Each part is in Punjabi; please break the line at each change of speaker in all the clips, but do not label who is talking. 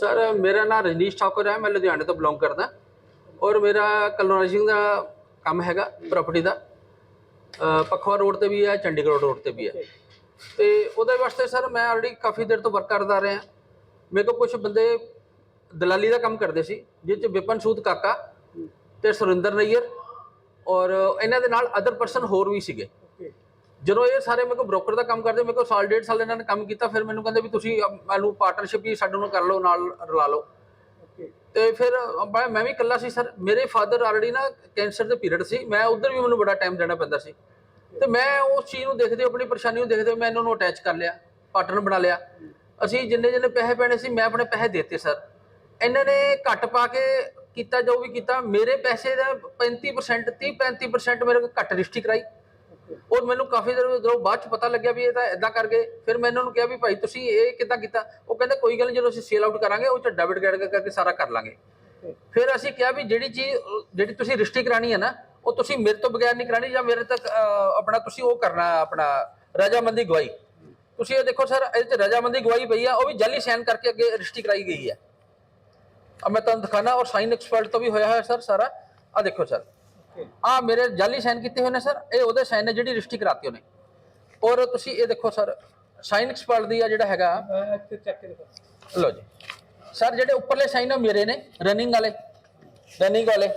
ਸਰ ਮੇਰਾ ਨਾਮ ਰਜਨੀਸ਼ ਠਾਕੁਰ ਹੈ, ਮੈਂ ਲੁਧਿਆਣੇ ਤੋਂ ਬਿਲੋਂਗ ਕਰਦਾ। ਔਰ ਮੇਰਾ ਕਲੋਨਾਈਜ਼ਿੰਗ ਦਾ ਕੰਮ ਹੈਗਾ ਪ੍ਰਾਪਰਟੀ ਦਾ। ਪਖਵਾ ਰੋਡ ਤੇ ਵੀ ਹੈ, ਚੰਡੀਗੜ੍ਹ ਰੋਡ ਤੇ ਵੀ ਹੈ। ਤੇ ਉਹਦੇ ਵਾਸਤੇ ਸਰ ਮੈਂ ਆਲਰੇਡੀ ਕਾਫੀ ਦੇਰ ਤੋਂ ਵਰਕ ਕਰਦਾ ਰਿਹਾ। ਮੇਰੇ ਕੋਲ ਕੁਝ ਬੰਦੇ ਦਲਾਲੀ ਦਾ ਕੰਮ ਕਰਦੇ ਸੀ ਜਿਸ ਚ ਵਿਪਨ ਸੂਦ ਕਾਕਾ ਤੇ ਸੁਰਿੰਦਰ ਨਈਅਰ। ਔਰ ਇਹਨਾਂ ਦੇ ਨਾਲ ਅਦਰ ਪਰਸਨ ਹੋਰ ਵੀ ਸੀਗੇ। ਜਦੋਂ ਇਹ ਸਾਰੇ ਮੇਰੇ ਕੋਲ ਬ੍ਰੋਕਰ ਦਾ ਕੰਮ ਕਰਦੇ ਮੇਰੇ ਕੋਲ ਸਾਲ ਡੇਢ ਸਾਲ ਇਹਨਾਂ ਨੇ ਕੰਮ ਕੀਤਾ ਫਿਰ ਮੈਨੂੰ ਕਹਿੰਦੇ ਵੀ ਤੁਸੀਂ ਅਹ, ਮੈਨੂੰ ਪਾਰਟਨਰਸ਼ਿਪ ਹੀ ਸਾਡੇ ਨਾਲ ਕਰ ਲਓ ਨਾਲ ਰਲਾ ਲਓ। ਤੇ ਫਿਰ ਮੈਂ ਮੈਂ ਵੀ ਇਕੱਲਾ ਸੀ ਸਰ। ਮੇਰੇ ਫਾਦਰ ਆਲਰੇਡੀ ਨਾ ਕੈਂਸਰ ਦੇ ਪੀਰੀਅਡ ਸੀ। ਮੈਂ ਉਧਰ ਵੀ ਮੈਨੂੰ ਬੜਾ ਟਾਈਮ ਦੇਣਾ ਪੈਂਦਾ ਸੀ। ਤੇ ਮੈਂ ਉਸ ਚੀਜ਼ ਨੂੰ ਦੇਖਦੇ ਹੋਏ, ਆਪਣੀ ਪਰੇਸ਼ਾਨੀ ਨੂੰ ਦੇਖਦੇ ਹੋਏ ਮੈਂ ਇਹਨਾਂ ਨੂੰ ਅਟੈਚ ਕਰ ਲਿਆ ਪਾਰਟਨਰ ਬਣਾ ਲਿਆ। ਅਸੀਂ ਜਿੰਨੇ ਜਿੰਨੇ ਪੈਸੇ ਪੈਣੇ ਸੀ ਮੈਂ ਆਪਣੇ ਪੈਸੇ ਦੇਤੇ ਸਰ। ਇਹਨਾਂ ਨੇ ਘੱਟ ਪਾ ਕੇ ਕੀਤਾ ਜੋ ਵੀ ਕੀਤਾ ਮੇਰੇ ਪੈਸੇ ਦਾ 35% 30 35% ਮੇਰੇ ਕੋਲ ਘੱਟ ਰਿਸ਼ਤੀ ਕਰਾਈ। ਔਰ ਮੈਨੂੰ ਕਾਫੀ ਦੇਰ ਜਦੋਂ ਬਾਅਦ ਚ ਪਤਾ ਲੱਗਿਆ ਵੀ ਇਹ ਤਾਂ ਇਦਾਂ ਕਰ ਗਏ। ਫਿਰ ਮੈਂ ਇਹਨਾਂ ਨੂੰ ਕਿਹਾ ਵੀ ਭਾਈ ਤੁਸੀਂ ਇਹ ਕਿੱਦਾਂ ਕੀਤਾ? ਉਹ ਕਹਿੰਦੇ ਕੋਈ ਗੱਲ ਨਹੀਂ ਜਦੋਂ ਅਸੀਂ ਸੇਲ ਆਊਟ ਕਰਾਂਗੇ ਉਹ ਚ ਡੈਬਿਟ ਕਾਰਡ ਕਰਕੇ ਸਾਰਾ ਕਰ ਲਾਂਗੇ। ਫਿਰ ਅਸੀਂ ਕਿਹਾ ਵੀ ਜਿਹੜੀ ਚੀਜ਼ ਜਿਹੜੀ ਤੁਸੀਂ ਰਜਿਸਟਰੀ ਕਰਾਣੀ ਹੈ ਨਾ ਉਹ ਤੁਸੀਂ ਮੇਰੇ ਤੋਂ ਬਗੈਰ ਨਹੀਂ ਕਰਾਣੀ ਜਾਂ ਮੇਰੇ ਤੱਕ ਆਪਣਾ ਤੁਸੀਂ ਉਹ ਕਰਨਾ ਆਪਣਾ ਰਜਾਮੰਦੀ ਗਵਾਈ ਤੁਸੀਂ ਇਹ ਦੇਖੋ ਸਰ ਇਹਦੇ ਤੇ ਰਜਾਮੰਦੀ ਗਵਾਈ ਪਈ ਆ ਉਹ ਵੀ ਜਾਲੀ ਸਾਈਨ ਕਰਕੇ ਅੱਗੇ ਰਜਿਸਟਰੀ ਕਰਾਈ ਗਈ ਹੈ। ਆ ਮੈਂ ਤੁਹਾਨੂੰ ਦਿਖਾਣਾ ਔਰ ਸਾਈਨ ਐਕਸਪਰਟ ਤੋਂ ਵੀ ਹੋਇਆ ਹੋਇਆ ਸਰ ਸਾਰਾ। ਆ ਦੇਖੋ ਸਰ। ਆ ਮੇਰੇ ਜਾਲੀ ਸਾਈਨ ਕੀਤੇ ਹੋਏ ਨੇ ਸਰ। ਇਹ ਉਹਦੇ ਸਾਈਨ ਨੇ ਜਿਹੜੀ ਰਜਿਸਟਰੀ ਕਰਾਤੀ ਉਹਨੇ। ਔਰ ਤੁਸੀਂ ਇਹ ਦੇਖੋ ਸਰ ਸਾਈਨ ਐਕਸਪਰਟ ਦੀ ਆ ਜਿਹੜਾ ਹੈਗਾ। ਲਓ ਜੀ। ਸਰ ਜਿਹੜੇ ਉੱਪਰਲੇ ਸਾਈਨ ਆ ਮੇਰੇ ਨੇ ਰਨਿੰਗ ਵਾਲੇ। ਰਨਿੰਗ ਵਾਲੇ।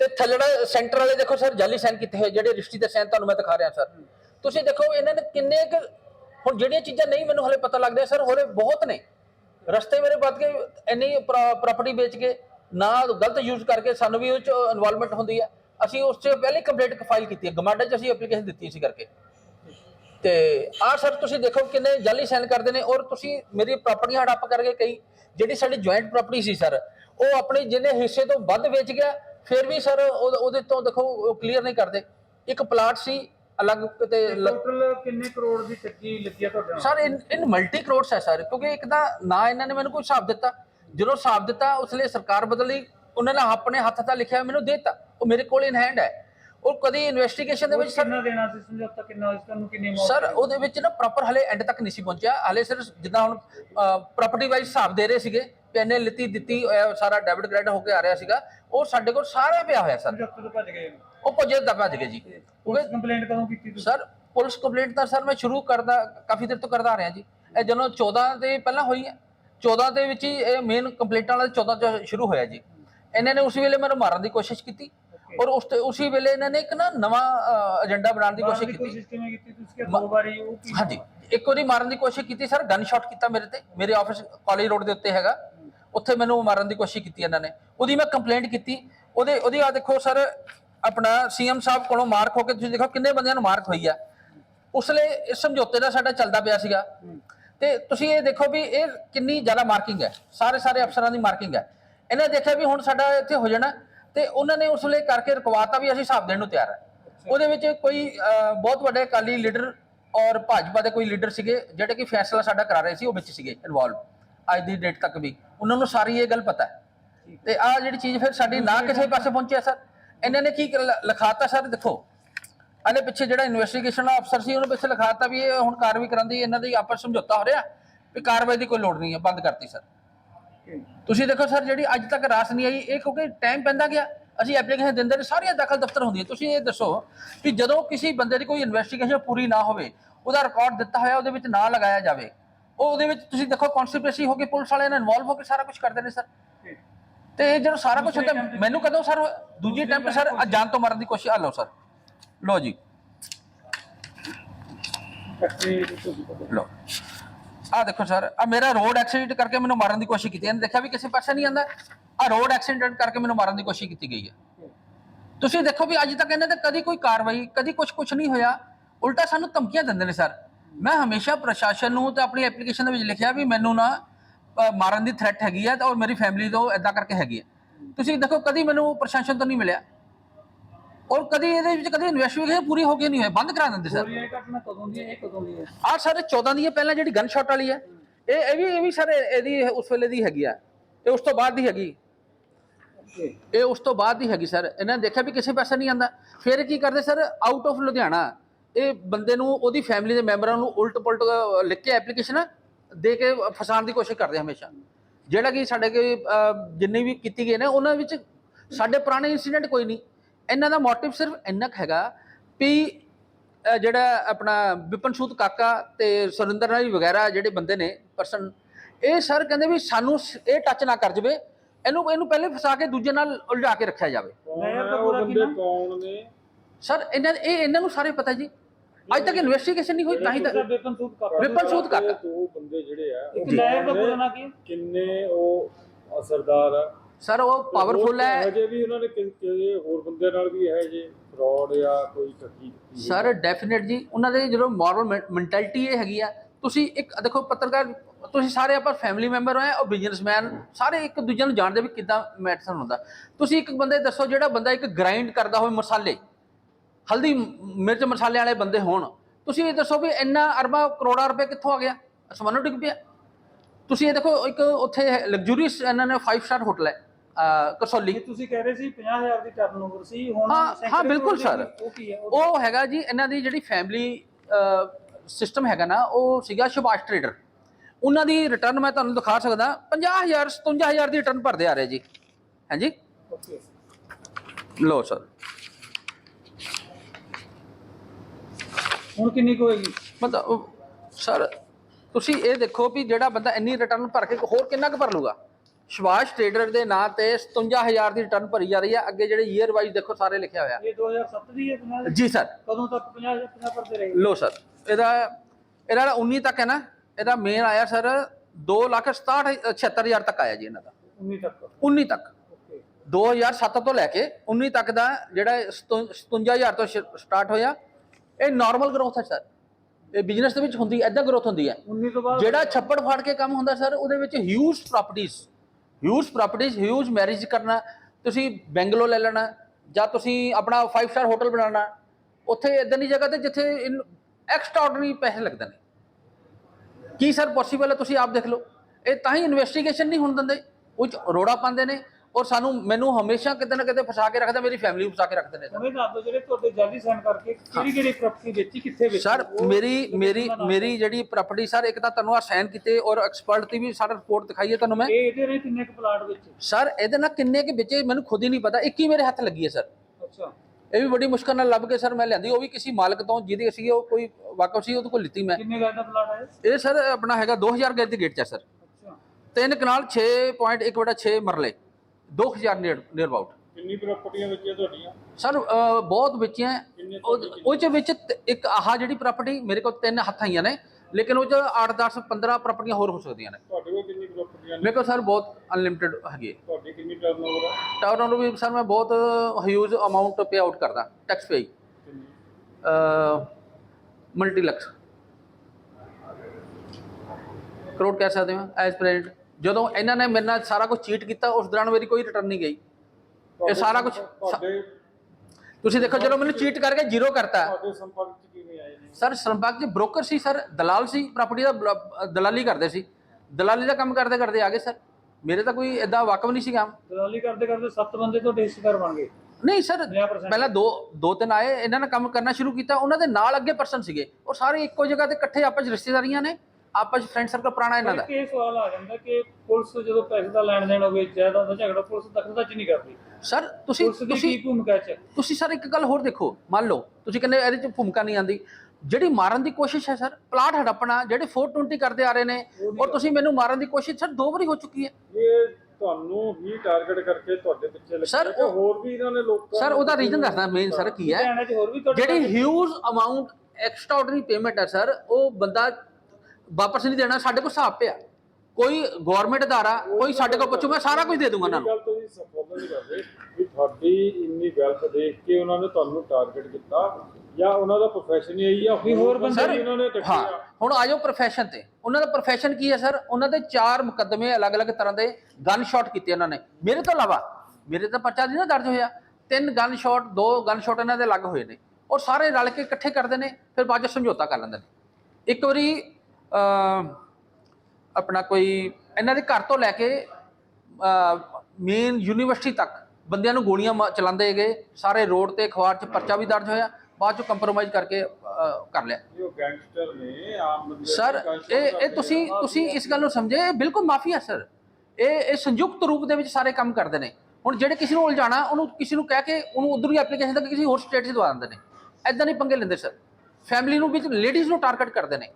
ਤੇ ਥੱਲੜਾ ਸੈਂਟਰ ਵਾਲੇ ਦੇਖੋ ਸਰ ਜਾਲੀ ਸਾਈਨ ਕੀਤੇ ਹੋਏ ਜਿਹੜੇ ਰਜਿਸਟਰੀ ਦੇ ਸਾਈਨ ਤੁਹਾਨੂੰ ਮੈਂ ਦਿਖਾ ਰਿਹਾ ਸਰ। ਤੁਸੀਂ ਦੇਖੋ ਇਹਨਾਂ ਨੇ ਕਿੰਨੇ ਕੁ ਹੁਣ ਜਿਹੜੀਆਂ ਚੀਜ਼ਾਂ ਨਹੀਂ ਮੈਨੂੰ ਹਲੇ ਪਤਾ ਲੱਗਦਾ ਸਰ ਹੋਰੇ ਬਹੁਤ ਨੇ। ਰਸਤੇ ਮੇਰੇ ਵੱਧ ਕੇ ਇੰਨੀ ਪ੍ਰਾਪਰਟੀ ਵੇਚ ਕੇ। ਨਾ ਗਲਤ ਯੂਜ਼ ਕਰਕੇ ਸਾਨੂੰ ਵੀ ਉਹ ਚ ਇਨਵੋਲਵਮੈਂਟ ਹੁੰਦੀ ਹੈ ਅਸੀਂ ਉਸ 'ਚ ਪਹਿਲੇ ਕੰਪਲੇਂਟ ਫਾਈਲ ਕੀਤੀ ਹੈ ਗਮਾਡਾ 'ਚ ਅਸੀਂ ਐਪਲੀਕੇਸ਼ਨ ਦਿੱਤੀ ਸੀ ਕਰਕੇ। ਤੇ ਆ ਸਰ ਤੁਸੀਂ ਦੇਖੋ ਕਿੰਨੇ ਜਾਲੀ ਸਾਈਨ ਕਰਦੇ ਨੇ ਔਰ ਤੁਸੀਂ ਮੇਰੀ ਪ੍ਰਾਪਰਟੀਆਂ ਹੜੱਪ ਕਰਕੇ ਕਈ ਜਿਹੜੀ ਸਾਡੀ ਜੁਆਇੰਟ ਪ੍ਰਾਪਰਟੀ ਸੀ ਸਰ ਉਹ ਆਪਣੇ ਜਿਹਨੇ ਹਿੱਸੇ ਤੋਂ ਵੱਧ ਵੇਚ ਗਿਆ ਫਿਰ ਵੀ ਸਰ ਉਹਦੇ ਤੋਂ ਦੇਖੋ ਕਲੀਅਰ ਨਹੀਂ ਕਰਦੇ। ਇੱਕ ਪਲਾਟ ਸੀ ਅਲੱਗ ਤੇ ਲ-
ਟੋਟਲ ਕਿੰਨੇ ਕਰੋੜ ਦੀ ਠੱਗੀ ਲੱਗੀ ਆ ਤੁਹਾਡੇ
ਸਰ ਇਨ ਮਲਟੀ ਕਰੋੜਸ ਹੈ ਸਰ ਕਿਉਂਕਿ ਇੱਕ ਤਾਂ ਨਾ ਇਹਨਾਂ ਨੇ ਮੈਨੂੰ ਕੋਈ ਹਿਸਾਬ ਦਿੱਤਾ ਜਦੋਂ ਹਿਸਾਬ ਦਿੱਤਾ ਉਸ ਲਈ ਸਰਕਾਰ ਬਦਲੀ ਉਹਨਾਂ ਨੇ ਆਪਣੇ ਹੱਥ ਦਾ ਲਿਖਿਆ ਮੈਨੂੰ ਦੇ ਦਿੱਤਾ। ਉਹ ਮੇਰੇ ਕੋਲ ਇਨ ਹੈਂਡ ਹੈ। ਉਹ ਕਦੀ ਇਨਵੈਸਟੀਗੇਸ਼ਨ ਦੇ ਵਿੱਚ
ਕਿੰਨਾ ਦੇਣਾ ਸੀ ਸਮਝੌਤਾ? ਕਿੰਨਾ ਸੀ ਤੁਹਾਨੂੰ ਕਿੰਨੀ amount
ਸਰ ਉਹਦੇ ਵਿੱਚ ਨਾ ਪ੍ਰੋਪਰ ਹਲੇ ਐਂਡ ਤੱਕ ਨਹੀਂ ਸੀ ਪਹੁੰਚਿਆ। ਹਲੇ ਸਿਰ ਜਿੱਦਾਂ ਹੁਣ ਪ੍ਰਾਪਰਟੀ ਵਾਈਜ਼ ਹਿਸਾਬ ਦੇ ਰਹੇ ਸੀਗੇ ਪੈਨੇ ਲਿੱਤੀ ਦਿੱਤੀ ਸਾਰਾ ਡੈਬਿਟ ਕ੍ਰੈਡਿਟ ਹੋ ਕੇ ਆ ਰਿਹਾ ਸੀਗਾ। ਉਹ ਸਾਡੇ ਕੋਲ ਸਾਰਾ ਪਿਆ ਹੋਇਆ ਸਰ।
ਸਮਝੌਤੇ ਤੋਂ ਭੱਜ ਗਏ
ਉਹ। ਦਾ ਭੱਜ ਗਏ ਜੀ।
ਪੁਲਿਸ ਕੰਪਲੇਂਟ ਕਦੋਂ ਕੀਤੀ ਤੁਸੀਂ?
ਸਰ ਪੁਲਿਸ ਕੰਪਲੇਂਟ ਤਾਂ ਸਰ ਮੈਂ ਸ਼ੁਰੂ ਕਰਦਾ ਕਾਫੀ ਦੇਰ ਤੋਂ ਕਰਦਾ ਆ ਰਿਹਾ ਜੀ। ਇਹ ਜਦੋਂ 14 ਤੇ ਪਹਿਲਾਂ ਹੋਈ ਹੈ। 14 ਦੇ ਵਿੱਚ ਹੀ ਇਹ ਮੇਨ ਕੰਪਲੇਂਟਾਂ ਵਾਲਾ 14 ਚ ਸ਼ੁਰੂ ਹੋਇਆ ਜੀ। ਇਹਨਾਂ ਨੇ ਉਸ ਵੇਲੇ ਮੈਨੂੰ ਮਾਰਨ ਦੀ ਕੋਸ਼ਿਸ਼ ਕੀਤੀ ਔਰ ਉਸ ਤੇ ਉਸੇ ਵੇਲੇ ਇਹਨਾਂ ਨੇ ਇੱਕ ਨਾ ਨਵਾਂ ਏਜੰਡਾ ਬਣਾਉਣ ਦੀ ਕੋਸ਼ਿਸ਼ ਕੀਤੀ।
ਕੋਸ਼ਿਸ਼ ਕਿਵੇਂ ਕੀਤੀ? ਤੁਸੀਂ ਕਿਹਾ ਦੋ ਵਾਰੀ ਉਹ ਕੀ
ਹਾਂਜੀ। ਇੱਕ ਵਾਰੀ ਮਾਰਨ ਦੀ ਕੋਸ਼ਿਸ਼ ਕੀਤੀ ਸਰ ਗਨ ਸ਼ਾਟ ਕੀਤਾ ਮੇਰੇ ਤੇ ਮੇਰੇ ਆਫਿਸ ਕਾਲਜ ਰੋਡ ਦੇ ਉੱਤੇ ਹੈਗਾ। ਉੱਥੇ ਮੈਨੂੰ ਮਾਰਨ ਦੀ ਕੋਸ਼ਿਸ਼ ਕੀਤੀ ਇਹਨਾਂ ਨੇ। ਉਹਦੀ ਮੈਂ ਕੰਪਲੇਂਟ ਕੀਤੀ। ਉਹਦੇ ਉਹਦੀ ਆ ਦੇਖੋ ਸਰ ਆਪਣਾ ਸੀਐਮ ਸਾਹਿਬ ਕੋਲੋਂ ਮਾਰਕ ਹੋ ਕੇ ਤੁਸੀਂ ਦੇਖੋ ਕਿੰਨੇ ਬੰਦਿਆਂ ਨੂੰ ਮਾਰਕ ਹੋਈ ਆ। ਉਸ ਲਈ ਇਸ ਸਮਝੌਤੇ ਦਾ ਸਾਡਾ ਚੱਲਦਾ ਪਿਆ ਸੀਗਾ। ਤੇ ਤੁਸੀਂ ਇਹ ਦੇਖੋ ਵੀ ਇਹ ਕਿੰਨੀ ਜ਼ਿਆਦਾ ਮਾਰਕਿੰਗ ਹੈ। ਸਾਰੇ ਸਾਰੇ ਅਫਸਰਾਂ ਦੀ ਮਾਰਕਿੰਗ ਹੈ। ਇਹਨੇ ਦੇਖਿਆ ਵੀ ਹੁਣ ਸਾਡਾ ਇੱਥੇ ਹੋ ਜਾਣਾ ਤੇ ਉਹਨਾਂ ਨੇ ਉਸ ਲਈ ਕਰਕੇ ਰਕਵਾਤਾ ਵੀ ਅਸੀਂ ਹਿਸਾਬ ਦੇਣ ਨੂੰ ਤਿਆਰ ਹੈ। ਉਹਦੇ ਵਿੱਚ ਕੋਈ ਬਹੁਤ ਵੱਡੇ ਅਕਾਲੀ ਲੀਡਰ ਔਰ ਭਾਜਪਾ ਦੇ ਕੋਈ ਲੀਡਰ ਸੀਗੇ ਜਿਹੜੇ ਕਿ ਫੈਸਲਾ ਸਾਡਾ ਕਰਾ ਰਹੇ ਸੀ ਉਹ ਵਿੱਚ ਸੀਗੇ ਇਨਵੋਲਵ ਅੱਜ ਦੀ ਡੇਟ ਤੱਕ ਵੀ। ਉਹਨਾਂ ਨੂੰ ਸਾਰੀ ਇਹ ਗੱਲ ਪਤਾ ਹੈ। ਤੇ ਆ ਜਿਹੜੀ ਚੀਜ਼ ਫਿਰ ਸਾਡੀ ਨਾ ਕਿਸੇ ਪਾਸੇ ਪਹੁੰਚਿਆ ਸਰ। ਇਹਨਾਂ ਨੇ ਕੀ ਲਿਖਾਤਾ ਸਰ ਦੇਖੋ। ਅਲੇ ਪਿੱਛੇ ਜਿਹੜਾ ਇਨਵੈਸਟੀਗੇਸ਼ਨ ਅਫਸਰ ਸੀ, ਉਹਨੂੰ ਪਿੱਛੇ ਲਿਖਾਤਾ ਵੀ ਇਹ ਹੁਣ ਕਾਰਵਾਈ ਕਰਨ ਦੀ ਇਹਨਾਂ ਦੀ ਆਪਸ ਸਮਝੌਤਾ ਹੋ ਰਿਹਾ ਵੀ ਕਾਰਵਾਈ ਦੀ ਕੋਈ ਲੋੜ ਨਹੀਂ ਹੈ, ਬੰਦ ਕਰਤੀ ਸਰ। ਤੁਸੀਂ ਦੇਖੋ ਸਰ, ਜਿਹੜੀ ਅੱਜ ਤੱਕ ਰਾਸ ਨਹੀਂ ਆਈ, ਇਹ ਕਿਉਂਕਿ ਟਾਈਮ ਪੈਂਦਾ ਗਿਆ। ਅਸੀਂ ਐਪਲੀਕੇਸ਼ਨ ਦਿੰਦੇ ਨੇ, ਸਾਰੀਆਂ ਦਖਲ ਦਫ਼ਤਰ ਹੁੰਦੀਆਂ। ਤੁਸੀਂ ਇਹ ਦੱਸੋ ਕਿ ਜਦੋਂ ਕਿਸੇ ਬੰਦੇ ਦੀ ਕੋਈ ਇਨਵੈਸਟੀਗੇਸ਼ਨ ਪੂਰੀ ਨਾ ਹੋਵੇ, ਉਹਦਾ ਰਿਕਾਰਡ ਦਿੱਤਾ ਹੋਇਆ, ਉਹਦੇ ਵਿੱਚ ਨਾ ਲਗਾਇਆ ਜਾਵੇ, ਉਹ ਉਹਦੇ ਵਿੱਚ ਤੁਸੀਂ ਦੇਖੋ ਕਨਸਪੀਰੇਸੀ ਹੋ ਕੇ ਪੁਲਿਸ ਵਾਲਿਆਂ ਨਾਲ ਇਨਵੋਲਵ ਹੋ ਕੇ ਸਾਰਾ ਕੁਝ ਕਰਦੇ ਨੇ ਸਰ। ਤੇ ਇਹ ਜਦੋਂ ਸਾਰਾ ਕੁਝ ਹੁੰਦਾ, ਮੈਨੂੰ ਕਦੋਂ ਸਰ, ਦੂਜੀ ਅਟੈਂਪਟ ਸਰ, ਅੱਜ ਜਾਨ ਤੋਂ ਮਾਰਨ ਦੀ ਕੋਸ਼ਿਸ਼ ਆ ਲਓ ਸਰ। ਲਓ ਜੀ। ਲੋ ਆ ਦੇਖੋ ਸਰ ਆ ਮੇਰਾ ਰੋਡ ਐਕਸੀਡੈਂਟ ਕਰਕੇ ਮੈਨੂੰ ਮਾਰਨ ਦੀ ਕੋਸ਼ਿਸ਼ ਕੀਤੀ। ਇਹਨੇ ਦੇਖਿਆ ਵੀ ਕਿਸੇ ਪਾਸੇ ਨਹੀਂ ਆਂਦਾ? ਆ ਰੋਡ ਐਕਸੀਡੈਂਟ ਕਰਕੇ ਮੈਨੂੰ ਮਾਰਨ ਦੀ ਕੋਸ਼ਿਸ਼ ਕੀਤੀ ਗਈ ਹੈ। ਤੁਸੀਂ ਦੇਖੋ ਵੀ ਅੱਜ ਤੱਕ ਇਹਨਾਂ ਤੇ ਕਦੀ ਕੋਈ ਕਾਰਵਾਈ, ਕਦੀ ਕੁਝ ਕੁਝ ਨਹੀਂ ਹੋਇਆ। ਉਲਟਾ ਸਾਨੂੰ ਧਮਕੀਆਂ ਦਿੰਦੇ ਨੇ ਸਰ। ਮੈਂ ਹਮੇਸ਼ਾ ਪ੍ਰਸ਼ਾਸਨ ਨੂੰ ਤੇ ਆਪਣੀ ਐਪਲੀਕੇਸ਼ਨ ਦੇ ਵਿੱਚ ਲਿਖਿਆ ਵੀ ਮੈਨੂੰ ਨਾ ਮਾਰਨ ਦੀ ਥ੍ਰੈਟ ਹੈਗੀ ਹੈ ਤੇ ਔਰ ਮੇਰੀ ਫੈਮਿਲੀ ਤੋਂ ਇਦਾਂ ਕਰਕੇ ਹੈਗੀ ਹੈ। ਤੁਸੀਂ ਦੇਖੋ, ਕਦੀ ਮੈਨੂੰ ਪ੍ਰਸ਼ਾਸਨ ਤੋਂ ਨਹੀਂ ਮਿਲਿਆ। ਔਰ ਕਦੀ ਇਹਦੇ ਵਿੱਚ ਕਦੀ ਇਨਵੈਸਟੀਗੇਸ਼ਨ ਪੂਰੀ ਹੋ ਕੇ ਨਹੀਂ ਹੋਈ ਬੰਦ ਕਰਾ ਦਿੰਦੇ ਸਰ।
ਇਹ ਘਟਨਾ ਕਦੋਂ ਦੀ ਹੈ ਇਹ ਕਦੋਂ ਦੀ ਹੈ
ਆ ਸਰ 14 ਦੀ ਹੈ ਪਹਿਲਾਂ ਜਿਹੜੀ ਗਨ ਸ਼ਾਟ ਵਾਲੀ ਹੈ ਇਹ ਇਹ ਵੀ ਇਹ ਵੀ ਸਰ ਇਹਦੀ ਉਸ ਵੇਲੇ ਦੀ ਹੈਗੀ ਆ ਇਹ ਉਸ ਤੋਂ ਬਾਅਦ ਦੀ ਹੈਗੀ। ਇਹ ਉਸ ਤੋਂ ਬਾਅਦ ਦੀ ਹੈਗੀ ਸਰ ਇਹਨਾਂ ਨੇ ਦੇਖਿਆ ਵੀ ਕਿਸੇ ਪਾਸੇ ਨਹੀਂ ਆਂਦਾ। ਫਿਰ ਕੀ ਕਰਦੇ ਸਰ ਆਊਟ ਆਫ ਲੁਧਿਆਣਾ ਇਹ ਬੰਦੇ ਨੂੰ ਉਹਦੀ ਫੈਮਿਲੀ ਦੇ ਮੈਂਬਰਾਂ ਨੂੰ ਉਲਟ ਪੁਲਟ ਲਿਖ ਕੇ ਐਪਲੀਕੇਸ਼ਨ ਦੇ ਕੇ ਫਸਾਉਣ ਦੀ ਕੋਸ਼ਿਸ਼ ਕਰਦੇ ਹਮੇਸ਼ਾ। ਜਿਹੜਾ ਕਿ ਸਾਡੇ ਕੋਈ ਅਹ, ਜਿੰਨੇ ਵੀ ਕੀਤੀ ਗਏ ਨੇ ਉਹਨਾਂ ਵਿੱਚ ਸਾਡੇ ਪੁਰਾਣੇ ਇਨਸੀਡੈਂਟ ਕੋਈ ਨਹੀਂ। ਇਹਨਾਂ ਦਾ ਮੋਟਿਵ ਸਿਰਫ ਇੰਨਾ ਕੁ ਹੈਗਾ ਵੀ ਜਿਹੜਾ ਆਪਣਾ ਵਿਪਨ ਸੂਤ ਕਾਕਾ ਤੇ ਸੁਰਿੰਦਰ ਨਾਈ ਵਗੈਰਾ ਜਿਹੜੇ ਬੰਦੇ ਨੇ ਪਰਸਨ ਇਹ ਸਰ ਕਹਿੰਦੇ ਵੀ ਸਾਨੂੰ ਇਹ ਟੱਚ ਨਾ ਕਰ ਜਵੇ ਇਹਨੂੰ ਇਹਨੂੰ ਪਹਿਲੇ ਫਸਾ ਕੇ ਦੂਜੇ ਨਾਲ ਉਲਝਾ ਕੇ ਰੱਖਿਆ ਜਾਵੇ।
ਬੰਦੇ? ਕੌਣ ਨੇ?
ਸਰ ਇਹਨਾਂ ਇਹ ਇਹਨਾਂ ਨੂੰ ਸਾਰੇ ਪਤਾ ਜੀ। ਅੱਜ ਤੱਕ ਇਨਵੈਸਟੀਗੇਸ਼ਨ ਨਹੀਂ ਹੋਈ ਤਾਂ ਹੀ ਤਾਂ
ਬੇਪਨ ਸੂਤ ਕਾਕਾ।
ਵਿਪਨ ਸੂਤ ਕਾਕਾ।
ਦੋ ਬੰਦੇ ਜਿਹੜੇ ਆ
ਇੱਕ
ਉਹ
ਨਹਿਰ ਦਾ
ਕੌਣ
ਪੂਰਾ
ਨੇ?
ਨਾਂ ਕੀ?
ਕਿੰਨੇ ਉਹ ਅਸਰਦਾਰ ਆ
ਸਰ ਉਹ ਪਾਵਰਫੁਲ ਹੈ।
ਹਜੇ ਵੀ ਉਹਨਾਂ ਨੇ ਕਿ- ਕਿ ਹੋਰ ਬੰਦੇ ਨਾਲ ਵੀ ਹੈ ਜੇ ਫਰਾਡ ਜਾਂ ਕੋਈ ਠੱਗੀ ਕੀਤੀ
ਸਰ ਡੈਫੀਨਿਟ ਜੀ ਉਹਨਾਂ ਦੇ ਜਦੋਂ ਮੋਰਲ ਮੈਂਟੈਲਿਟੀ ਇਹ ਹੈਗੀ ਆ ਤੁਸੀਂ ਇੱਕ ਦੇਖੋ ਪੱਤਰਕਾਰ ਤੁਸੀਂ ਸਾਰੇ ਆਪਾਂ ਫੈਮਿਲੀ ਮੈਂਬਰ ਹੋਏ ਔਰ ਬਿਜ਼ਨਸਮੈਨ ਸਾਰੇ ਇੱਕ ਦੂਜੇ ਨੂੰ ਜਾਣਦੇ ਵੀ ਕਿੱਦਾਂ ਮੈਟਰ ਹੁੰਦਾ। ਤੁਸੀਂ ਇੱਕ ਬੰਦੇ ਦੱਸੋ ਜਿਹੜਾ ਬੰਦਾ ਇੱਕ ਗ੍ਰਾਈਂਡ ਕਰਦਾ ਹੋਵੇ ਮਸਾਲੇ ਹਲਦੀ ਮਿਰਚ ਮਸਾਲੇ ਵਾਲੇ ਬੰਦੇ ਹੋਣ। ਤੁਸੀਂ ਇਹ ਦੱਸੋ ਵੀ ਇੰਨਾ ਅਰਬਾਂ ਕਰੋੜਾਂ ਰੁਪਏ ਕਿੱਥੋਂ ਆ ਗਿਆ? ਅਸਮਾਨੋਂ ਡਿੱਗ ਪਿਆ। ਤੁਸੀਂ ਇਹ ਦੇਖੋ ਇੱਕ ਉੱਥੇ ਲਗਜ਼ਰੀਅਸ ਇਹਨਾਂ ਨੇ 5 ਸਟਾਰ ਹੋਟਲ ਹੈ। ਕਸੌਲੀ
ਤੁਸੀਂ ਕਹਿ ਰਹੇ ਸੀ 50000 ਦੀ ਟਰਨਓਵਰ ਸੀ ਹੁਣ
ਹਾਂ, ਹਾਂ, ਬਿਲਕੁਲ ਸਰ।
ਉਹ ਕੀ ਹੈ? ਉਹ
ਉਹ ਹੈਗਾ ਜੀ ਇਹਨਾਂ ਦੀ ਜਿਹੜੀ ਫੈਮਿਲੀ ਸਿਸਟਮ ਹੈਗਾ ਨਾ ਉਹ ਸੀਗਾ ਸ਼ਿਵਾਸ਼ ਟ੍ਰੇਡਰ ਉਹਨਾਂ ਦੀ ਰਿਟਰਨ ਮੈਂ ਤੁਹਾਨੂੰ ਦਿਖਾ ਸਕਦਾ 50000 57000 ਦੀ ਰਿਟਰਨ ਭਰਦੇ ਆ ਰਹੇ ਜੀ। ਹਾਂਜੀ?
ਓਕੇ
ਲੋ ਸਰ।
ਹੁਣ ਕਿੰਨੀ ਹੋਏਗੀ?
ਮਤਲਬ ਸਰ ਤੁਸੀਂ ਇਹ ਦੇਖੋ ਵੀ ਜਿਹੜਾ ਬੰਦਾ ਇੰਨੀ ਰਿਟਰਨ ਭਰ ਕੇ ਹੋਰ ਕਿੰਨਾ ਕੁ ਭਰ ਲੂਗਾ ਸ਼ਿਵਾਸ਼ ਟ੍ਰੇਡਰ ਦੇ ਨਾਂ ਤੇ 57000 ਦੀ ਰਿਟਰਨ ਭਰੀ ਜਾ ਰਹੀ ਹੈ। ਅੱਗੇ ਜਿਹੜੇ ਈਅਰ ਵਾਈਜ਼ ਦੇਖੋ ਸਾਰੇ ਲਿਖਿਆ ਹੋਇਆ।
ਇਹ 2007 ਦੀ ਹੈ 50
ਜੀ ਸਰ
ਕਦੋਂ ਤੱਕ 50 50 ਭਰਦੇ ਰਹੇ
ਲੋ ਸਰ ਇਹਦਾ ਇਹਦਾ 19 ਤੱਕ ਹੈ ਨਾ ਇਹਦਾ ਮੇਨ ਆਇਆ ਸਰ 2 ਲੱਖ 67 76000 ਤੱਕ ਆਇਆ ਜੀ ਇਹਨਾਂ ਦਾ।
19 ਤੱਕ।
19 ਤੱਕ।
ਓਕੇ।
2007 ਤੋਂ ਲੈ ਕੇ 19 ਤੱਕ ਦਾ ਜਿਹੜਾ 57000 ਤੋਂ ਸਟਾਰਟ ਹੋਇਆ। ਇਹ ਨਾਰਮਲ ਗਰੋਥ ਹੈ ਸਰ ਇਹ ਬਿਜ਼ਨਸ ਦੇ ਵਿੱਚ ਹੁੰਦੀ ਐਦਾਂ ਗਰੋਥ ਹੁੰਦੀ ਹੈ।
19 ਤੋਂ ਬਾਅਦ
ਜਿਹੜਾ ਛੱਪੜ ਫਾੜ ਕੇ ਕੰਮ ਹੁੰਦਾ ਸਰ ਉਹਦੇ ਵਿੱਚ ਹਿਊਜ ਪ੍ਰਾਪਰਟੀਆਂ ਹਿਊਜ ਪ੍ਰਾਪਰਟੀਆਂ ਹਿਊਜ ਮੈਰਿਜ ਕਰਨਾ, ਤੁਸੀਂ ਬੈਂਗਲੋ ਲੈ ਲੈਣਾ, ਜਾਂ ਤੁਸੀਂ ਆਪਣਾ 5 ਸਟਾਰ ਹੋਟਲ ਬਣਾਉਣਾ, ਉੱਥੇ ਇਦਾਂ ਦੀ ਜਗ੍ਹਾ ਤੇ ਜਿੱਥੇ ਐਕਸਟਰਾਆਰਡਨਰੀ ਪੈਸੇ ਲੱਗਦੇ ਨੇ। ਕੀ ਸਰ ਪੋਸੀਬਲ ਹੈ? ਤੁਸੀਂ ਆਪ ਦੇਖ ਲਓ। ਇਹ ਤਾਂ ਹੀ ਇਨਵੈਸਟੀਗੇਸ਼ਨ ਨਹੀਂ ਹੋਣ ਦਿੰਦੇ। ਉਹ 'ਚ ਰੋੜਾ ਪਾਉਂਦੇ ਨੇ ਔਰ ਸਾਨੂੰ ਮੈਨੂੰ ਹਮੇਸ਼ਾ ਕਿਤੇ ਨਾ ਕਿਤੇ ਫਸਾ ਕੇ ਰੱਖਦੇ ਮੇਰੀ ਫੈਮਿਲੀ ਨੂੰ ਫਸਾ ਕੇ ਰੱਖਦੇ ਨੇ ਸਰ।
ਦੱਸ ਦਿਓ ਜਿਹੜੇ ਤੁਹਾਡੇ ਜਾਲੀ ਸਾਈਨ ਕਰਕੇ ਕਿਹੜੀ ਕਿਹੜੀ ਪ੍ਰਾਪਰਟੀ ਵੇਚੀ ਕਿੱਥੇ ਵੇਚੀ?
ਸਰ ਮੇਰੀ ਮੇਰੀ ਮੇਰੀ ਜਿਹੜੀ ਪ੍ਰਾਪਰਟੀ ਸਰ ਇੱਕ ਤਾਂ ਤੁਹਾਨੂੰ ਆ ਸਾਈਨ ਕੀਤੇ ਔਰ ਐਕਸਪਰਟ ਦੀ ਵੀ ਸਾਰਾ ਰਿਪੋਰਟ ਦਿਖਾਈਏ ਤੁਹਾਨੂੰ ਮੈਂ।
ਇਹ ਇਹਦੇ ਨੇ ਕਿੰਨੇ ਕੁ ਪਲਾਟ ਵਿੱਚ?
ਸਰ ਇਹਦੇ ਨਾਲ ਕਿੰਨੇ ਕੇ ਵਿੱਚੇ ਮੈਨੂੰ ਖੁਦ ਹੀ ਨਹੀਂ ਪਤਾ। ਇੱਕ ਹੀ ਮੇਰੇ ਹੱਥ ਲੱਗੀ ਹੈ ਸਰ।
ਅੱਛਾ।
ਇਹ ਵੀ ਬੜੀ ਮੁਸ਼ਕਲ ਨਾਲ ਲੱਭ ਕੇ ਸਰ ਮੈਂ ਲਿਆਂਦੀ। ਉਹ ਵੀ ਕਿਸੇ ਮਾਲਕ ਤੋਂ ਜਿਹਦੀ ਸੀ ਉਹ ਕੋਈ ਵਾਕਫ ਸੀ ਉਹਦੇ ਕੋਲ ਲਿੱਤੀ ਮੈਂ।
ਕਿੰਨੇ ਗਾਇ ਦਾ ਪਲਾਟ ਹੈ?
ਇਹ ਸਰ ਆਪਣਾ ਹੈਗਾ 2000 ਗਜ ਦੀ ਗੇਟ ਚ ਹੈ ਸਰ।
ਅੱਛਾ।
ਤਿੰਨ ਕਨਾਲ 6.1 ਬਟਾ 6 ਮਰਲੇ। 2000 ਨੀਅਰ ਅਬਾਊਟ
ਕਿੰਨੀ ਪ੍ਰਾਪਰਟੀਆਂ ਵਿੱਚੀਆਂ ਤੁਹਾਡੀਆਂ?
ਸਰ ਅਹ, ਬਹੁਤ ਵਿੱਚੀਆਂ
ਕਿੰਨੇ
ਉਹ ਉਹ ਚ ਵਿੱਚ ਤ- ਇੱਕ ਆਹ ਜਿਹੜੀ ਪ੍ਰਾਪਰਟੀ ਮੇਰੇ ਕੋਲ ਤਿੰਨ ਹੱਥ ਆਈਆਂ ਨੇ ਲੇਕਿਨ ਉਹ ਚ 8 10 15 ਪ੍ਰਾਪਰਟੀਆਂ ਹੋਰ ਹੋ ਸਕਦੀਆਂ ਨੇ।
ਤੁਹਾਡੇ ਕੋਲ ਕਿੰਨੀ ਪ੍ਰਾਪਰਟੀਆਂ ਨੇ?
ਮੇਰੇ ਕੋਲ ਸਰ ਬਹੁਤ ਅਨਲਿਮਿਟਿਡ ਹੈਗੀ ਹੈ।
ਤੁਹਾਡੀ ਕਿੰਨੀ ਟਰਨਓਵਰ ਹੈ?
ਟਾਊਨ ਨੂੰ ਵੀ ਸਰ ਮੈਂ ਬਹੁਤ ਹਿਊਜ ਅਮਾਉਂਟ ਪੇ ਆਊਟ ਕਰਦਾ ਟੈਕਸ ਪੇ
ਕਿੰਨੀ?
ਮਲਟੀ ਲੱਖ ਕਰੋੜ ਕਹਿ ਸਕਦੇ ਹਾਂ ਐਜ਼ ਪ੍ਰੈਜ਼ੈਂਟ ਜਦੋਂ ਇਹਨਾਂ ਨੇ ਮੇਰੇ ਨਾਲ ਸਾਰਾ ਕੁਝ ਚੀਟ ਕੀਤਾ ਉਸ ਦੌਰਾਨ ਮੇਰੀ ਕੋਈ ਰਿਟਰਨ ਨਹੀਂ ਗਈ। ਇਹ ਸਾਰਾ ਕੁਝ
ਤੁਹਾਡੇ
ਤੁਸੀਂ ਦੇਖੋ ਜਦੋਂ ਮੈਨੂੰ ਚੀਟ ਕਰਕੇ ਜ਼ੀਰੋ ਕਰਤਾ।
ਤੁਹਾਡੇ ਸੰਪਰਕ ਚ ਕਿਵੇਂ ਆਏ ਨੇ?
ਸਰ ਸਰਬੱਗ ਜੀ ਬ੍ਰੋਕਰ ਸੀ ਸਰ ਦਲਾਲ ਸੀ ਪ੍ਰਾਪਰਟੀ ਦਾ ਦਲਾਲੀ ਕਰਦੇ ਸੀ। ਦਲਾਲੀ ਦਾ ਕੰਮ ਕਰਦੇ ਕਰਦੇ ਆ ਗਏ ਸਰ। ਮੇਰੇ ਤਾਂ ਕੋਈ ਐਦਾਂ ਵਾਕਫ ਨਹੀਂ ਸੀਗਾ।
ਦਲਾਲੀ ਕਰਦੇ ਕਰਦੇ ਸੱਤ ਬੰਦੇ ਤੁਹਾਡੇ ਹਿੱਸੇਦਾਰ ਬਣ ਗਏ?
ਨਹੀਂ ਸਰ
50%
ਪਹਿਲਾਂ ਦੋ ਦੋ ਤਿੰਨ ਆਏ ਇਹਨਾਂ ਨੇ ਕੰਮ ਕਰਨਾ ਸ਼ੁਰੂ ਕੀਤਾ। ਉਹਨਾਂ ਦੇ ਨਾਲ ਅੱਗੇ ਪਰਸਨ ਸੀਗੇ। ਉਹ ਸਾਰੇ ਇੱਕੋ ਜਗ੍ਹਾ ਤੇ ਇਕੱਠੇ ਆਪਸ ਰਿਸ਼ਤੇਦਾਰੀਆਂ ਨੇ। ਆਪਸ ਫਰੈਂਡ ਸਰਕਲ ਪੁਰਾਣਾ ਇਹਨਾਂ ਦਾ।
ਇਹ ਸਵਾਲ ਆ ਜਾਂਦਾ ਕਿ ਪੁਲਿਸ ਜਦੋਂ ਪੈਸੇ ਦਾ ਲੈਣ ਦੇਣ ਹੋਵੇ ਜਾਇਦਾਦ ਦਾ ਝਗੜਾ ਪੁਲਿਸ ਦਖਲਅੰਦਾਜ਼ੀ ਨਹੀਂ ਕਰਦੀ।
ਸਰ ਤੁਸੀਂ
ਪੁਲਿਸ ਦੀ ਕੀ
ਤੁਸੀਂ
ਭੂਮਿਕਾ ਚ?
ਤੁਸੀਂ ਸਰ ਇੱਕ ਗੱਲ ਹੋਰ ਦੇਖੋ। ਮੰਨ ਲਓ ਤੁਸੀਂ ਕਹਿੰਦੇ ਇਹਦੇ 'ਚ ਭੂਮਿਕਾ ਨਹੀਂ ਆਂਦੀ ਜਿਹੜੀ ਮਾਰਨ ਦੀ ਕੋਸ਼ਿਸ਼ ਹੈ ਸਰ ਪਲਾਟ ਹੜੱਪਣਾ ਜਿਹੜੇ 420 ਕਰਦੇ ਆ ਰਹੇ ਨੇ ਔਰ ਤੁਸੀਂ ਮੈਨੂੰ ਮਾਰਨ ਦੀ ਕੋਸ਼ਿਸ਼ ਸਰ ਦੋ ਵਾਰੀ ਹੋ ਚੁੱਕੀ ਹੈ।
ਇਹ ਤੁਹਾਨੂੰ ਹੀ ਟਾਰਗੇਟ ਕਰਕੇ ਤੁਹਾਡੇ ਪਿੱਛੇ ਲੱਗੇ
ਉਹ-
ਹੋਰ ਵੀ ਇਹਨਾਂ ਨੇ ਲੋਕਾਂ
ਸਰ ਉਹਦਾ ਰੀਜ਼ਨ ਦੱਸਦਾ ਮੇਨ ਸਰ ਕੀ ਹੈ। ਜਿਹੜੀ ਹਿਊਜ ਅਮਾਉਂਟ ਐਕਸਟਰਾਆਰਡਨਰੀ ਪੇਮੈਂਟ ਹੈ ਸਰ ਉਹ ਬੰਦਾ ਵਾਪਸ ਨਹੀਂ ਦੇਣਾ ਸਾਡੇ ਕੋਲ ਹਿਸਾਬ ਪਿਆ। ਕੋਈ ਗਵਰਨਮੈਂਟ ਅਦਾਰਾ ਕੋਈ ਸਾਡੇ ਕੋਲ ਪੁੱਛੂ ਮੈਂ ਸਾਰਾ ਕੁਝ ਦੇ ਦੂੰਗਾ ਉਹਨਾਂ ਨੂੰ
ਗੱਲ ਤੁਸੀਂ ਸਫਲ ਨਹੀਂ ਕਰਦੇ ਵੀ ਤੁਹਾਡੀ ਇੰਨੀ ਵੈਲਥ ਦੇਖ ਕੇ ਉਹਨਾਂ ਨੇ ਤੁਹਾਨੂੰ ਟਾਰਗੇਟ ਕੀਤਾ ਜਾਂ ਉਹਨਾਂ ਦਾ ਪ੍ਰੋਫੈਸ਼ਨ ਹੀ ਇਹੀ ਆ
ਵੀ ਹੋਰ ਬੰਦੇ
ਵੀ ਉਹਨਾਂ ਨੇ
ਹਾਂ
ਟੱਕਿਆ
ਹੁਣ ਆ ਜਾਓ profession ਤੇ। ਉਹਨਾਂ ਦਾ profession ਕੀ ਹੈ ਸਰ? ਉਹਨਾਂ ਦੇ ਚਾਰ ਮੁਕੱਦਮੇ ਅਲੱਗ-ਅਲੱਗ ਤਰ੍ਹਾਂ ਦੇ ਗਨ ਸ਼ਾਟ ਕੀਤੇ ਉਹਨਾਂ ਨੇ। ਮੇਰੇ ਤੋਂ ਇਲਾਵਾ ਮੇਰੇ ਤਾਂ ਪਰਚਾ ਨਹੀਂ ਨਾ ਦਰਜ ਹੋਇਆ। ਤਿੰਨ ਗਨ ਸ਼ਾਟ ਦੋ ਗਨ ਸ਼ਾਟ ਇਹਨਾਂ ਦੇ ਅਲੱਗ ਹੋਏ ਨੇ। ਔਰ ਸਾਰੇ ਰਲ ਕੇ ਇਕੱਠੇ ਕਰਦੇ ਨੇ ਫਿਰ ਬਾਅਦ ਚ ਸਮਝੌਤਾ ਕਰ ਲੈਂਦੇ ਨੇ। ਇੱਕ ਵਾਰੀ ਆਪਣਾ ਕੋਈ ਇਹਨਾਂ ਦੇ ਘਰ ਤੋਂ ਲੈ ਕੇ ਮੇਨ ਯੂਨੀਵਰਸਿਟੀ ਤੱਕ ਬੰਦਿਆਂ ਨੂੰ ਗੋਲੀਆਂ ਚਲਾਉਂਦੇ ਗਏ ਸਾਰੇ ਰੋਡ ਤੇ ਅਖਬਾਰ 'ਚ ਪਰਚਾ ਵੀ ਦਰਜ ਹੋਇਆ ਬਾਅਦ 'ਚ ਕੰਪਰੋਮਾਈਜ਼ ਕਰਕੇ ਕਰ ਲਿਆ। ਸਰ ਇਹ ਇਹ ਤੁਸੀਂ ਤੁਸੀਂ ਇਸ ਗੱਲ ਨੂੰ ਸਮਝੇ ਇਹ ਬਿਲਕੁਲ ਮਾਫੀਆ ਸਰ ਇਹ ਇਹ ਸੰਯੁਕਤ ਰੂਪ ਦੇ ਵਿੱਚ ਸਾਰੇ ਕੰਮ ਕਰਦੇ ਨੇ। ਹੁਣ ਜਿਹੜੇ ਕਿਸੇ ਨੂੰ ਉਲਝਾਣਾ ਉਹਨੂੰ ਕਿਸੇ ਨੂੰ ਕਹਿ ਕੇ ਉਹਨੂੰ ਉਧਰ ਹੀ ਐਪਲੀਕੇਸ਼ਨ ਤੱਕ ਕਿਸੇ ਹੋਰ ਸਟੇਟ 'ਚ ਦਵਾ ਦਿੰਦੇ ਨੇ। ਐਦਾਂ ਨਹੀਂ ਪੰਗੇ ਲੈਂਦੇ ਸਰ ਫੈਮਿਲੀ ਨੂੰ ਵਿੱਚ ਲੇਡੀਜ਼ ਨੂੰ ਟਾਰਗੇਟ ਕਰਦੇ ਨੇ।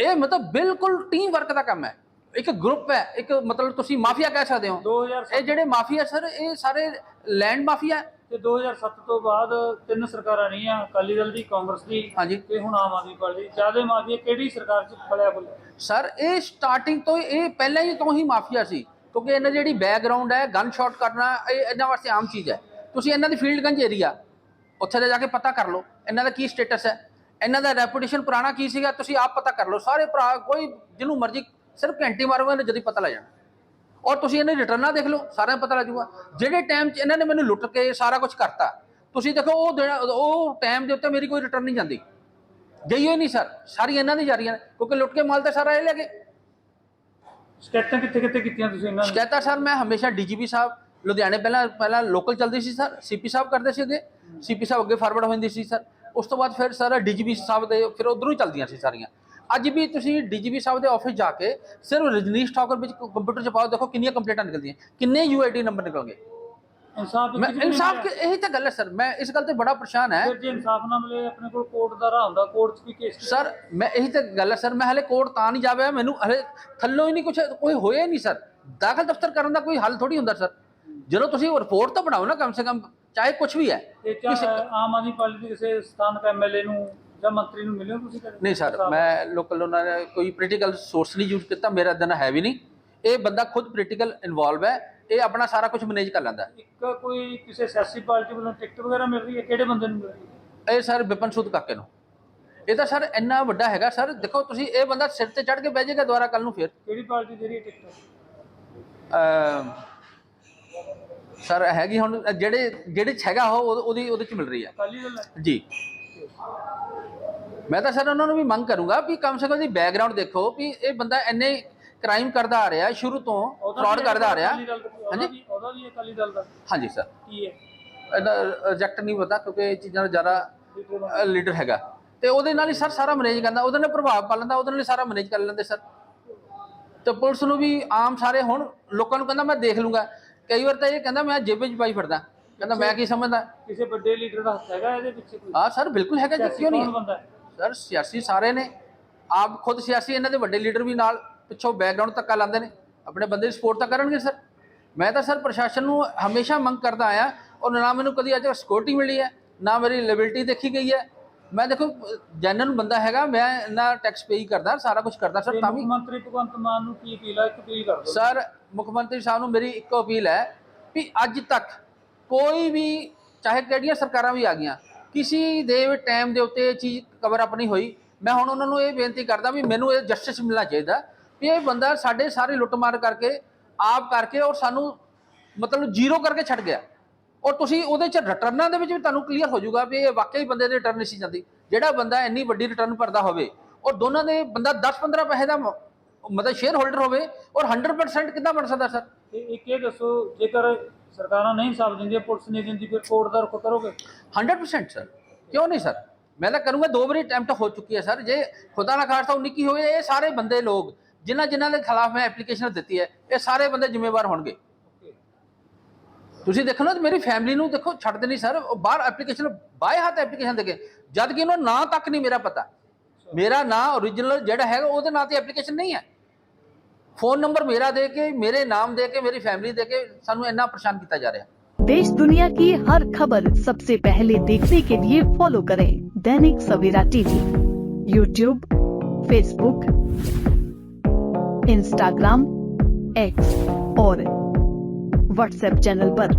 ਇਹ ਮਤਲਬ ਬਿਲਕੁਲ ਟੀਮ ਵਰਕ ਦਾ ਕੰਮ ਹੈ। ਇੱਕ ਗਰੁੱਪ ਹੈ ਇੱਕ ਮਤਲਬ ਤੁਸੀਂ ਮਾਫੀਆ ਕਹਿ ਸਕਦੇ ਹੋ।
2007
ਇਹ ਜਿਹੜੇ ਮਾਫੀਆ ਸਰ ਇਹ ਸਾਰੇ ਲੈਂਡ ਮਾਫੀਆ
ਤੇ 2007 ਤੋਂ ਬਾਅਦ ਤਿੰਨ ਸਰਕਾਰਾਂ ਰਹੀਆਂ ਅਕਾਲੀ ਦਲ ਦੀ ਕਾਂਗਰਸ ਦੀ
ਹਾਂਜੀ।
ਤੇ ਹੁਣ ਆਮ ਆਦਮੀ ਪਾਰਟੀ ਦੀ। ਜ਼ਿਆਦਾ ਮਾਫੀਆ ਕਿਹੜੀ ਸਰਕਾਰ ਚ ਫਲਿਆ ਫੁੱਲਿਆ
ਸਰ ਇਹ ਸਟਾਰਟਿੰਗ ਤੋਂ ਇਹ ਪਹਿਲਾਂ ਹੀ ਤੋਂ ਹੀ ਮਾਫੀਆ ਸੀ। ਕਿਉਂਕਿ ਇਹਨਾਂ ਜਿਹੜੀ ਬੈਕਗ੍ਰਾਉਂਡ ਹੈ ਗਨ ਸ਼ਾਟ ਕਰਨਾ ਇਹ ਇਹਨਾਂ ਵਾਸਤੇ ਆਮ ਚੀਜ਼ ਹੈ। ਤੁਸੀਂ ਇਹਨਾਂ ਦੀ ਫੀਲਡਗੰਜ ਏਰੀਆ ਉੱਥੇ ਦੇ ਜਾ ਕੇ ਪਤਾ ਕਰ ਲਓ ਇਹਨਾਂ ਦਾ ਕੀ ਸਟੇਟਸ ਹੈ। ਇਹਨਾਂ ਦਾ ਰੈਪੂਟੇਸ਼ਨ ਪੁਰਾਣਾ ਕੀ ਸੀਗਾ ਤੁਸੀਂ ਆਪ ਪਤਾ ਕਰ ਲਓ। ਸਾਰੇ ਭਰਾ ਕੋਈ ਜਿਹਨੂੰ ਮਰਜ਼ੀ ਸਿਰਫ ਘੰਟੀ ਮਾਰੋਗੇ ਇਹਨੂੰ ਜਦੀ ਪਤਾ ਲੱਗ ਜਾਣਾ। ਔਰ ਤੁਸੀਂ ਇਹਨਾਂ ਦੀ ਰਿਟਰਨਾਂ ਦੇਖ ਲਓ ਸਾਰਿਆਂ ਨੂੰ ਪਤਾ ਲੱਗ ਜਾਊਗਾ। ਜਿਹੜੇ ਟਾਈਮ 'ਚ ਇਹਨਾਂ ਨੇ ਮੈਨੂੰ ਲੁੱਟ ਕੇ ਸਾਰਾ ਕੁਝ ਕਰਤਾ ਤੁਸੀਂ ਦੇਖੋ ਉਹ ਉਹ ਟਾਈਮ ਦੇ ਉੱਤੇ ਮੇਰੀ ਕੋਈ ਰਿਟਰਨ ਨਹੀਂ ਜਾਂਦੀ। ਗਈ ਹੋਈ ਨਹੀਂ ਸਰ ਸਾਰੀ ਇਹਨਾਂ ਦੀ ਜਾ ਰਹੀਆਂ ਕਿਉਂਕਿ ਲੁੱਟ ਕੇ ਮਾਲ ਤਾਂ ਸਾਰਾ ਇਹ ਲੈ ਗਏ।
ਸ਼ਿਕਾਇਤਾਂ ਕਿੱਥੇ ਕਿੱਥੇ ਕੀਤੀਆਂ ਤੁਸੀਂ ਇਹਨਾਂ ਨੂੰ?
ਸ਼ਿਕਾਇਤਾਂ ਸਰ ਮੈਂ ਹਮੇਸ਼ਾ ਡੀਜੀਪੀ ਸਾਹਿਬ ਲੁਧਿਆਣੇ ਪਹਿਲਾਂ ਪਹਿਲਾਂ ਲੋਕਲ ਚੱਲਦੀ ਸੀ ਸਰ ਸੀਪੀ ਸਾਹਿਬ ਕਰਦੇ ਸੀ ਅੱਗੇ ਸੀਪੀ ਸਾਹਿਬ ਅੱਗੇ ਫਾਰਵਰਡ ਹੋ ਜਾਂਦੀ ਸੀ ਸਰ ਉਸ ਤੋਂ ਬਾਅਦ ਫਿਰ ਸਰ ਡੀਜੀਪੀ ਸਾਹਿਬ ਦੇ ਫਿਰ ਉਧਰੋਂ ਹੀ ਚੱਲਦੀਆਂ ਸੀ ਸਾਰੀਆਂ। ਅੱਜ ਵੀ ਤੁਸੀਂ ਡੀਜੀਪੀ ਸਾਹਿਬ ਦੇ ਆਫਿਸ ਜਾ ਕੇ ਸਿਰਫ ਰਜਨੀਸ਼ ਠਾਕੁਰ ਵਿੱਚ ਕੰਪਿਊਟਰ 'ਚ ਪਾਓ ਦੇਖੋ ਕਿੰਨੀਆਂ ਕੰਪਲੇਂਟਾਂ ਨਿਕਲਦੀਆਂ। ਕਿੰਨੇ ਯੂਆਈਡੀ ਨੰਬਰ ਨਿਕਲਣਗੇ?
ਇਨਸਾਫ
ਮੈਂ ਇਨਸਾਫ ਇਹੀ ਤਾਂ ਗੱਲ ਹੈ ਸਰ। ਮੈਂ ਇਸ ਗੱਲ ਤੇ ਬੜਾ ਪਰੇਸ਼ਾਨ ਹੈ।
ਜੇ ਇਨਸਾਫ ਨਾ ਮਿਲੇ ਆਪਣੇ ਕੋਲ ਕੋਰਟ ਦਾ ਰਾਹ ਹੁੰਦਾ ਕੋਰਟ 'ਚ ਵੀ ਕੇਸ
ਸਰ ਮੈਂ ਇਹੀ ਤਾਂ ਗੱਲ ਹੈ ਸਰ। ਮੈਂ ਹਲੇ ਕੋਰਟ ਤਾਂ ਨਹੀਂ ਜਾਵੇ ਮੈਨੂੰ ਹਲੇ ਥੱਲੋਂ ਹੀ ਨਹੀਂ ਕੁਝ ਕੋਈ ਹੋਇਆ ਹੀ ਨਹੀਂ ਸਰ। ਦਾਖਲ ਦਫ਼ਤਰ ਕਰਨ ਦਾ ਕੋਈ ਹੱਲ ਥੋੜੀ ਹੁੰਦਾ ਸਰ। ਜਦੋਂ ਤੁਸੀਂ ਰਿਪੋਰਟ ਤਾਂ ਬਣਾਓ ਨਾ ਕਮ ਸੇ ਕਮ ਚਾਹੇ ਕੁਝ ਵੀ ਹੈ
ਚਾਹੇ ਆਮ ਆਦਮੀ ਪਾਰਟੀ ਦੇ ਕਿਸੇ ਸਥਾਨਕ ਐਮਐਲਏ ਨੂੰ ਜਾਂ ਮੰਤਰੀ ਨੂੰ ਮਿਲਿਓ ਤੁਸੀਂ ਕਦੇ?
ਨਹੀਂ ਸਰ ਮੈਂ ਲੋਕਲ ਉਹਨਾਂ ਨੇ ਕੋਈ ਪੋਲੀਟੀਕਲ ਸੋਰਸ ਨਹੀਂ ਯੂਜ਼ ਕੀਤਾ ਮੇਰਾ ਦਿਨ ਹੈ ਵੀ ਨਹੀਂ। ਇਹ ਬੰਦਾ ਖੁਦ ਪੋਲੀਟੀਕਲ ਇਨਵੋਲਵ ਹੈ ਇਹ ਆਪਣਾ ਸਾਰਾ ਕੁਝ ਮੈਨੇਜ ਕਰ ਲੈਂਦਾ।
ਇੱਕ ਕੋਈ ਕਿਸੇ ਸਿਆਸੀ ਪਾਰਟੀ ਵੱਲੋਂ ਟਿਕਟ ਵਗੈਰਾ ਮਿਲ ਰਹੀ ਹੈ ਕਿਹੜੇ ਬੰਦੇ ਨੂੰ ਮਿਲ ਰਹੀ ਹੈ?
ਇਹ ਸਰ ਵਿਪਨ ਸੂਦ ਕਾਕੇ ਨੂੰ। ਇਹ ਤਾਂ ਸਰ ਇੰਨਾ ਵੱਡਾ ਹੈਗਾ ਸਰ ਦੇਖੋ ਤੁਸੀਂ ਇਹ ਬੰਦਾ ਸਿਰ ਤੇ ਚੜ ਕੇ ਬਹਿ ਜਾਏਗਾ ਦੁਬਾਰਾ ਕੱਲ ਨੂੰ ਫਿਰ।
ਕਿਹੜੀ ਪਾਰਟੀ ਦੇ ਰਹੀ ਹੈ? ਟਿਕਟ
ਅਮ, ਸਰ ਹੈਗੀ ਹੁਣ ਜਿਹੜੇ ਜਿਹੜੇ 'ਚ ਹੈਗਾ ਉਹ ਉਹਦੇ- ਉਹਦੀ ਚ ਮਿਲ ਰਹੀ ਹੈ।
ਦਲ
ਜੀ। ਮੈਂ ਤਾਂ ਸਰ ਉਹਨਾਂ ਨੂੰ ਵੀ ਮੰਗ ਕਰੂੰਗਾ ਵੀ ਕਮ ਸੇ ਕਮ ਦੀ ਬੈਕਗ੍ਰਾਉਂਡ ਦੇਖੋ ਵੀ ਇਹ ਬੰਦਾ ਇੰਨੇ ਕ੍ਰਾਈਮ ਕਰਦਾ ਆ ਰਿਹਾ ਸ਼ੁਰੂ ਤੋਂ ਫਰਾਡ ਕਰਦਾ ਆ ਰਿਹਾ। ਹਾਂਜੀ।
ਉਹਦਾ ਵੀ ਅਕਾਲੀ ਦਲ ਦਾ
ਹਾਂਜੀ ਸਰ।
ਕੀ ਹੈ?
ਇਹਦਾ ਰਿਜੈਕਟ ਨਹੀਂ ਪਤਾ ਕਿਉਂਕਿ ਇਹ ਚੀਜ਼ਾਂ ਦਾ ਜ਼ਿਆਦਾ ਲੀਡਰ ਹੈਗਾ। ਤੇ ਉਹਦੇ ਨਾਲ ਹੀ ਸਰ ਸਾਰਾ ਮੈਨੇਜ ਕਰਦਾ ਉਹਦੇ ਨਾਲ ਪ੍ਰਭਾਵ ਪਾ ਲੈਂਦਾ ਉਹਦੇ ਨਾਲ ਹੀ ਸਾਰਾ ਮੈਨੇਜ ਕਰ ਲੈਂਦੇ ਸਰ। ਤੇ ਪੁਲਿਸ ਨੂੰ ਵੀ ਆਮ ਸਾਰੇ ਹੁਣ ਲੋਕਾਂ ਨੂੰ ਕਹਿੰਦਾ ਮੈਂ ਦੇਖ ਲੂੰਗਾ। ਕਈ ਵਾਰ ਤਾਂ ਇਹ ਕਹਿੰਦਾ ਮੈਂ ਜੇਬੇ 'ਚ ਪਾਈ ਫਿਰਦਾ। ਕਹਿੰਦਾ ਮੈਂ ਕੀ ਸਮਝਦਾ?
ਕਿਸੇ ਵੱਡੇ ਲੀਡਰ ਦਾ ਹੱਥ ਹੈਗਾ ਇਹਦੇ ਪਿੱਛੇ ਕੋਈ?
ਹਾਂ ਸਰ ਬਿਲਕੁਲ ਹੈਗਾ ਜੀ ਕਿਉਂ ਨਹੀਂ? ਸਰ ਸਿਆਸੀ ਸਾਰੇ ਨੇ। ਆਪ ਖੁਦ ਸਿਆਸੀ ਇਹਨਾਂ ਦੇ ਵੱਡੇ ਲੀਡਰ ਵੀ ਨਾਲ ਪਿੱਛੋਂ ਬੈਕਗ੍ਰਾਉਂਡ ਧੱਕਾ ਲਾਉਂਦੇ ਨੇ। ਆਪਣੇ ਬੰਦੇ ਦੀ ਸਪੋਰਟ ਤਾਂ ਕਰਨਗੇ ਸਰ। ਮੈਂ ਤਾਂ ਸਰ ਪ੍ਰਸ਼ਾਸਨ ਨੂੰ ਹਮੇਸ਼ਾ ਮੰਗ ਕਰਦਾ ਆਇਆ ਔਰ ਨਾ ਮੈਨੂੰ ਕਦੀ ਅਜੇ ਸਿਕਿਉਰਿਟੀ ਮਿਲੀ ਹੈ ਨਾ ਮੇਰੀ ਲਿਬਿਲਿਟੀ ਦੇਖੀ ਗਈ ਹੈ। ਮੈਂ ਦੇਖੋ ਜੈਨੂਨ ਬੰਦਾ ਹੈਗਾ ਮੈਂ ਨਾ ਟੈਕਸ ਪੇ ਹੀ ਕਰਦਾ ਸਾਰਾ ਕੁਝ ਕਰਦਾ ਸਰ
ਤੇ
ਵੀ
ਮੰਤਰੀ ਭਗਵੰਤ ਮਾਨ ਨੂੰ ਕੀ ਅਪੀਲ ਹੈ? ਇੱਕ ਅਪੀਲ ਕਰ ਦਿਓ।
ਸਰ ਮੁੱਖ ਮੰਤਰੀ ਸਾਹਿਬ ਨੂੰ ਮੇਰੀ ਇੱਕੋ ਅਪੀਲ ਹੈ ਵੀ ਅੱਜ ਤੱਕ ਕੋਈ ਵੀ, ਚਾਹੇ ਕਿਹੜੀਆਂ ਸਰਕਾਰਾਂ ਵੀ ਆ ਗਈਆਂ, ਕਿਸੇ ਦੇ ਵੀ ਟਾਈਮ ਦੇ ਉੱਤੇ ਇਹ ਚੀਜ਼ ਕਵਰ ਅਪ ਨਹੀਂ ਹੋਈ। ਮੈਂ ਹੁਣ ਉਹਨਾਂ ਨੂੰ ਇਹ ਬੇਨਤੀ ਕਰਦਾ ਵੀ ਮੈਨੂੰ ਇਹ ਜਸਟਿਸ ਮਿਲਣਾ ਚਾਹੀਦਾ ਵੀ ਇਹ ਬੰਦਾ ਸਾਡੇ ਸਾਰੇ ਲੁੱਟਮਾਰ ਕਰਕੇ, ਆਪ ਕਰਕੇ ਔਰ ਸਾਨੂੰ ਮਤਲਬ ਜ਼ੀਰੋ ਕਰਕੇ ਛੱਡ ਗਿਆ। ਔਰ ਤੁਸੀਂ ਉਹਦੇ ਚ ਰਿਟਰਨਾਂ ਦੇ ਵਿੱਚ ਵੀ ਤੁਹਾਨੂੰ ਕਲੀਅਰ ਹੋ ਜਾਊਗਾ ਵੀ ਇਹ ਵਾਕਈ ਬੰਦੇ ਦੀ ਰਿਟਰਨ ਨਹੀਂ ਸੀ ਜਾਂਦੀ। ਜਿਹੜਾ ਬੰਦਾ ਇੰਨੀ ਵੱਡੀ ਰਿਟਰਨ ਭਰਦਾ ਹੋਵੇ ਔਰ ਦੋਨਾਂ ਦੇ ਬੰਦਾ 10-15 ਪੈਸੇ ਦਾ ਮਤਲਬ ਸ਼ੇਅਰ ਹੋਲਡਰ ਹੋਵੇ ਔਰ 100% ਕਿੱਦਾਂ ਬਣ ਸਕਦਾ ਸਰ
ਤੇ ਇੱਕ ਇਹ ਦੱਸੋ ਜੇਕਰ ਸਰਕਾਰਾਂ ਨਹੀਂ ਸਾਥ ਦਿੰਦੀਆਂ ਪੁਲਿਸ ਨਹੀਂ ਦਿੰਦੀ ਫਿਰ ਕੋਰਟ ਦਾ ਰੁਖ ਕਰੋਗੇ
100% ਸਰ ਕਿਉਂ ਨਹੀਂ ਸਰ ਮੈਂ ਤਾਂ ਕਰੂੰਗਾ ਦੋ ਵਾਰੀ ਅਟੈਂਪਟ ਹੋ ਚੁੱਕੀ ਹੈ ਸਰ ਜੇ ਖੁਦਾ ਨਾ ਖਾਸਤਾ 19 ਕੀ ਹੋਵੇ ਇਹ ਸਾਰੇ ਬੰਦੇ ਲੋਕ ਜਿਨ੍ਹਾਂ ਜਿਨ੍ਹਾਂ ਦੇ ਖਿਲਾਫ ਮੈਂ ਐਪਲੀਕੇਸ਼ਨ ਦਿੱਤੀ ਹੈ ਇਹ ਸਾਰੇ ਬੰਦੇ ਜ਼ਿੰਮੇਵਾਰ ਹੋਣਗੇ ਤੁਸੀਂ ਦੇਖੋ ਨਾ ਮੇਰੀ ਫੈਮਿਲੀ ਨੂੰ ਦੇਖੋ ਛੱਡਦੇ ਨਹੀਂ ਸਰ ਉਹ ਬਾਹਰ ਐਪਲੀਕੇਸ਼ਨ ਬਾਏ ਹੱਥ ਐਪਲੀਕੇਸ਼ਨ ਦੇ ਕੇ ਜਦ ਕਿ ਉਹਨਾਂ ਨਾਂ ਤੱਕ ਨਹੀਂ ਮੇਰਾ ਪਤਾ ਮੇਰਾ ਨਾਂ ਓਰੀਜਨਲ ਜਿਹੜਾ ਹੈਗਾ ਉਹਦੇ ਨਾਂ ਤੇ ਐਪਲੀਕੇਸ਼ਨ ਨਹੀਂ ਹੈ ਫੋਨ ਨੰਬਰ ਮੇਰਾ ਦੇ ਕੇ ਮੇਰੇ ਨਾਮ ਦੇ ਕੇ ਮੇਰੀ ਫੈਮਿਲੀ ਦੇ ਕੇ ਸਾਨੂੰ ਇੰਨਾ ਪਰੇਸ਼ਾਨ ਕੀਤਾ ਜਾ ਰਿਹਾ
देश दुनिया की हर खबर सबसे पहले देखने के लिए फॉलो करें Dainik Savera TV YouTube Facebook Instagram X और व्हाट्सएप चैनल पर।